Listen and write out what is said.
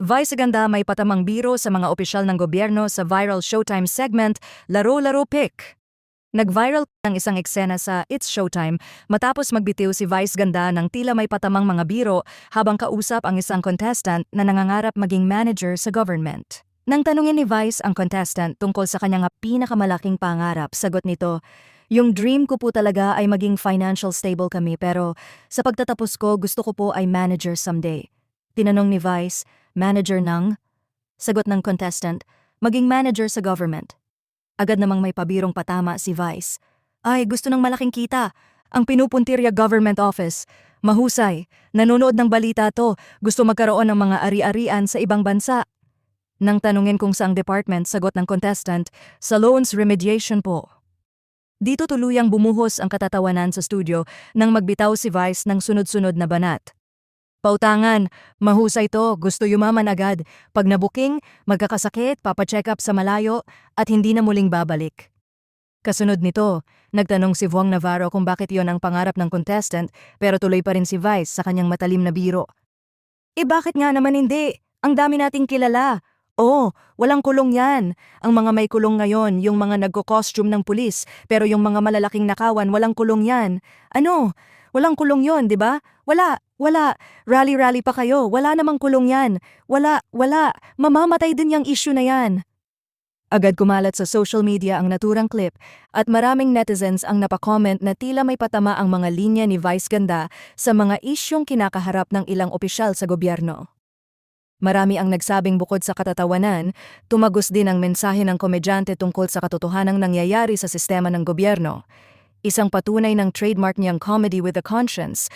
Vice ganda may patamang biro sa mga opisyal ng gobyerno sa viral Showtime segment Laro-Laro Pick. Nag-viral ng isang eksena sa It's Showtime matapos magbitiw si Vice Ganda ng tila may patamang mga biro habang kausap ang isang contestant na nangangarap maging manager sa government. Nang tanungin ni Vice ang contestant tungkol sa kanyang pinakamalaking pangarap, sagot nito, Yung dream ko po talaga ay maging financial stable kami pero sa pagtatapos ko gusto ko po ay manager someday. Tinanong ni Vice, manager ng? Sagot ng contestant, maging manager sa government. Agad namang may pabirong patama si Vice. Ay, gusto ng malaking kita. Ang pinupuntirya government office. Mahusay. Nanonood ng balita to. Gusto magkaroon ng mga ari-arian sa ibang bansa. Nang tanungin kung saang department, sagot ng contestant, sa loans remediation po. Dito tuluyang bumuhos ang katatawanan sa studio nang magbitaw si Vice ng sunod-sunod na banat. Pautangan, mahusay to, gusto yumaman agad. Pag nabuking, magkakasakit, papacheck up sa malayo, at hindi na muling babalik. Kasunod nito, nagtanong si Vuong Navarro kung bakit yon ang pangarap ng contestant pero tuloy pa rin si Vice sa kanyang matalim na biro. Eh bakit nga naman hindi? Ang dami nating kilala. Oo, walang kulong yan. Ang mga may kulong ngayon, yung mga nagko-costume ng pulis, pero yung mga malalaking nakawan, walang kulong yan. Ano? Walang kulong yon, di ba? Wala, wala. Rally-rally pa kayo, wala namang kulong yan. Wala, wala. Mamamatay din yung issue na yan. Agad kumalat sa social media ang naturang clip at maraming netizens ang napakomment na tila may patama ang mga linya ni Vice Ganda sa mga isyong kinakaharap ng ilang opisyal sa gobyerno. Marami ang nagsabing bukod sa katatawanan, tumagos din ang mensahe ng komedyante tungkol sa katotohanang nangyayari sa sistema ng gobyerno. Isang patunay ng trademark niyang comedy with a conscience